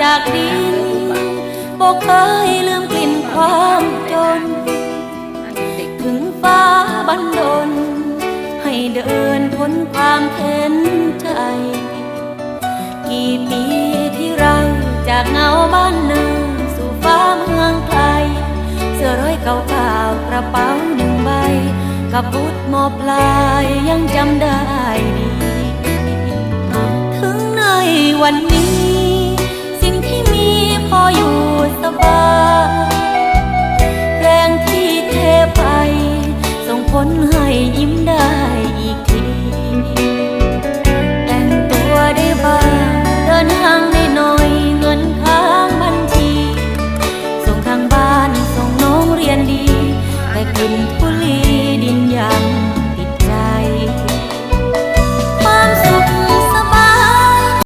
จากดินบอกเคยลืมกลิ่นความจน ถึงฟ้าบันดล ให้เดินทนความเข็นใจ กี่ปีที่เราจากเงาบ้านนาสู่ฟ้าเมืองไกล เสื้อร้อยเก่าๆกระเป๋าหนึ่งใบ กับบุตรมอปลายยังจำได้ดี ถึงในวันนี้ คนให้ยิ้มได้อีกที แต่งตัวได้บ้าง เดินห้างได้หน่อยเงินค้างบัญชี ส่งทางบ้านส่งน้องเรียนดี แต่กลิ่นทุลีดินยาง